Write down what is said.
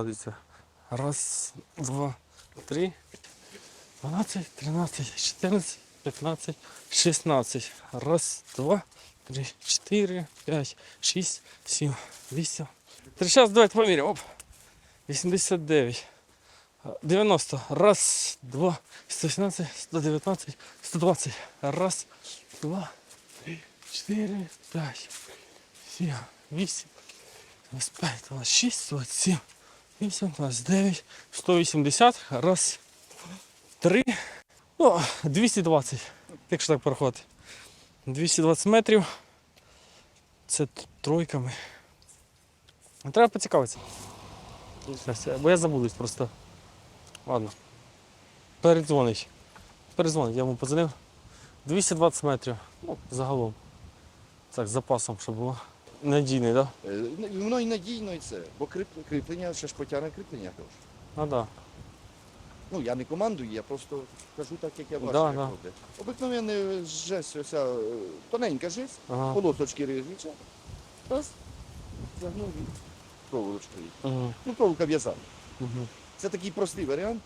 Дивіться. Раз, два, три, 12, 13, 14, 15, 16. Раз, два, три, чотири, п'ять, шість, сім, вісім. Три час, давайте поміряємо. Оп. 89. 90. Раз, два, 117, 119, 120. Раз, два, три, чотири, п'ять, сім, вісім, 25, 26, 27, 8, 29, 180. Раз, три. О, 220. Якщо так порахувати. 220 метрів. Це тройками. Треба поцікавитися. Бо я забудусь просто. Ладно. Передзвонить. Передзвонить, я йому подзвонив. 220 метрів. Ну, загалом. Так, з запасом, щоб було. Надійний, так? Да? Е, ну, і Воно і надійно і це, бо кріп- кріплення ще ж потягне кріплення теж. Ну да. Ну, я не командую, я просто кажу так, як я бачу, Да, як да. роблять. Обикновенна жесть, оця е, тоненька жесть, Ага. полосочки ріжуться, раз, загнув і проволочкою. Угу. Ну, проволока в'язана. Угу. Це такий простий варіант.